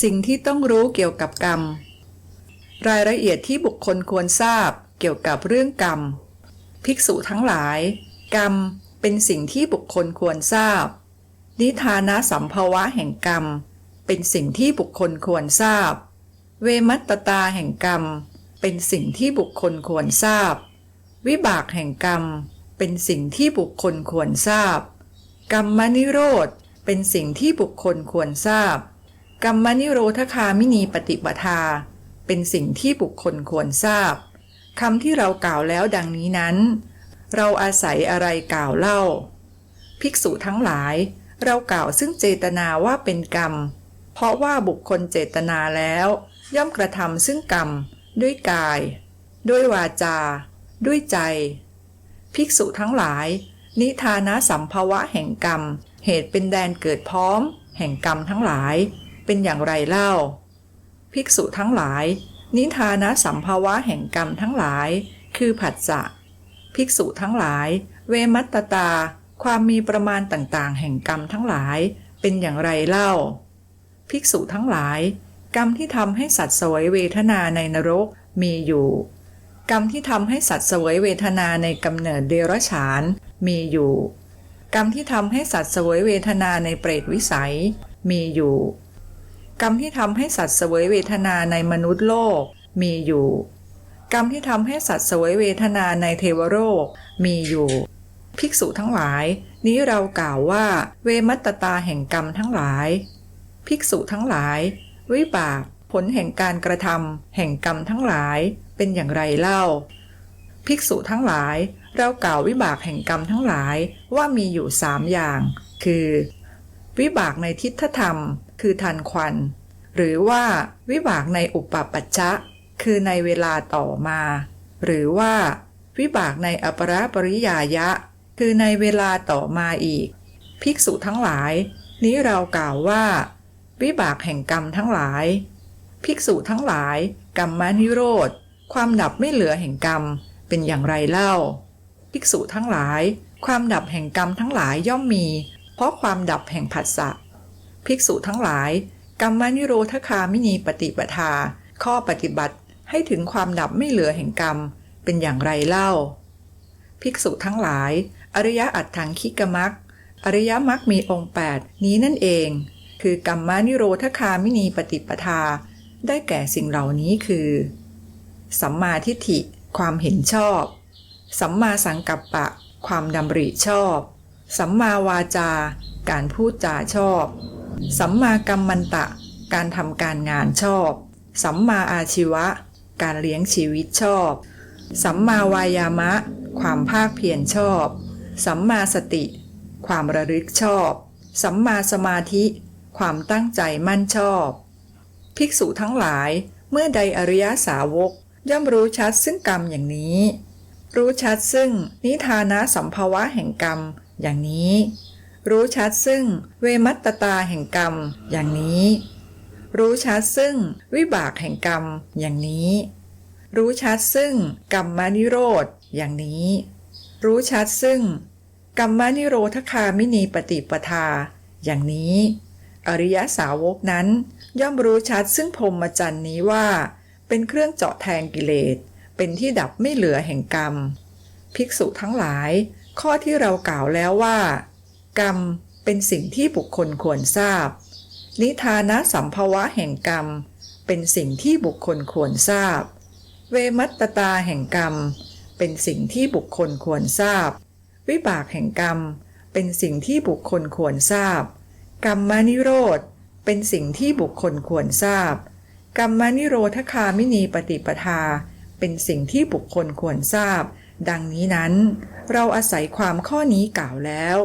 สิ่งที่ต้องรู้เกี่ยวกับกรรม รายละเอียดที่บุคคลควรทราบเกี่ยวกับเรื่องกรรม ภิกษุทั้งหลาย กรรมเป็นสิ่งที่บุคคลควรทราบ นิทานะสัมภวะแห่งกรรม เป็นสิ่งที่บุคคลควรทราบ เวมัตตตาแห่งกรรม เป็นสิ่งที่บุคคลควรทราบ วิบากแห่งกรรม เป็นสิ่งที่บุคคลควรทราบ กรรมนิโรธเป็นสิ่งที่บุคคลควรทราบ กรรมนิโรธคามินีปฏิปทา เป็นสิ่งที่บุคคลควรทราบคำที่เรากล่าวแล้วดังนี้นั้น เราอาศัยอะไรกล่าวเล่า ภิกษุทั้งหลาย เรากล่าวซึ่งเจตนาว่าเป็นกรรม เพราะว่าบุคคลเจตนาแล้ว ย่อมกระทำซึ่งกรรม ด้วยกาย ด้วยวาจา ด้วยใจ ภิกษุทั้งหลาย นิทานะสัมภาวะแห่งกรรม เหตุเป็นแดนเกิดพร้อม แห่งกรรมทั้งหลาย เป็นอย่างไรเล่า ภิกษุทั้งหลาย นิทานะสัมภาวะแห่งกรรมทั้งหลาย คือผัสสะภิกษุทั้งหลาย เวมัตตตา ความมีประมาณต่างๆ แห่งกรรมทั้งหลาย เป็นอย่างไรเล่า ภิกษุทั้งหลาย กรรมที่ทำให้สัตว์สวยเวทนาในนรกมีอยู่ กรรมที่ทำให้สัตว์สวยเวทนาในกำเนิดเดรัจฉานมีอยู่ กรรมที่ทำให้สัตว์สวยเวทนาในเปรตวิสัย มีอยู่ กรรมที่ทำให้สัตว์เสวยเวทนาในมนุษย์โลกมีอยู่ กรรมที่ทำให้สัตว์เสวยเวทนาในเทวโลกมีอยู่ ภิกษุทั้งหลาย นี้เรากล่าวว่า เวมัตตตาแห่งกรรมทั้งหลาย ภิกษุทั้งหลาย วิบากผลแห่งการกระทำแห่งกรรมทั้งหลายเป็นอย่างไรเล่า ภิกษุทั้งหลาย เรากล่าววิบากแห่งกรรมทั้งหลายว่ามีอยู่สามอย่าง คือ วิบากในทิฏฐธรรม คือทันควัน หรือว่าวิบากในอุปปัชชะ คือในเวลาต่อมา หรือว่าวิบากในอปรปริยายะ คือในเวลาต่อมาอีก ภิกษุทั้งหลาย นี้เรากล่าวว่า วิบากแห่งกรรมทั้งหลาย ภิกษุทั้งหลาย กรรมนิโรธ ความดับไม่เหลือแห่งกรรม เป็นอย่างไรเล่า ภิกษุทั้งหลาย ความดับแห่งกรรมทั้งหลายย่อมมี เพราะความดับแห่งผัสสะ ภิกษุทั้งหลาย กรรมนิโรธคามินีปฏิปทา ข้อปฏิบัติให้ถึงความดับไม่เหลือแห่งกรรม เป็นอย่างไรเล่า ภิกษุทั้งหลาย อริยอัตถังคิกมักอริยมรรคมีองค์ 8 นี้นั่นเอง คือกรรมานิโรธคามินีปฏิปทา ได้แก่สิ่งเหล่านี้คือ สัมมาทิฏฐิ ความเห็นชอบ สัมมาสังกัปปะ ความดำริชอบ สัมมาวาจา การพูดจาชอบ สัมมากัมมันตะ การทำการงานชอบ สัมมาอาชีวะ การเลี้ยงชีวิตชอบ สัมมาวายามะ ความภาคเพียรชอบ สัมมาสติ ความระลึกชอบ สัมมาสมาธิ ความตั้งใจมั่นชอบ ภิกษุทั้งหลาย เมื่อใดอริยสาวก ย่อมรู้ชัดซึ่งกรรมอย่างนี้ รู้ชัดซึ่งนิทานะสัมภาวะแห่งกรรมอย่างนี้ รู้ชัดซึ่งเวมัตตตาแห่งกรรม อย่างนี้ รู้ชัดซึ่งวิบากแห่งกรรม อย่างนี้ รู้ชัดซึ่งกรรมมานิโรธ อย่างนี้ รู้ชัดซึ่งกรรมนิโรธคามินีปฏิปทา อย่างนี้ อริยสาวกนั้น ย่อมรู้ชัดซึ่งพรมจรรย์นี้ว่า เป็นเครื่องเจาะแทงกิเลส เป็นที่ดับไม่เหลือแห่งกรรม ภิกษุทั้งหลาย ข้อที่เรากล่าวแล้วว่า กรรมเป็นสิ่งที่บุคคลควรทราบ นิทานะสัมภวะแห่งกรรม เป็นสิ่งที่บุคคลควรทราบ เวมัตตาแห่งกรรม เป็นสิ่งที่บุคคลควรทราบ วิบากแห่งกรรม เป็นสิ่งที่บุคคลควรทราบ กรรมมนิโรธ เป็นสิ่งที่บุคคลควรทราบ กรรมนิโรธคามินีปฏิปทา เป็นสิ่งที่บุคคลควรทราบ ดังนี้นั้น เราอาศัยความข้อนี้กล่าวแล้ว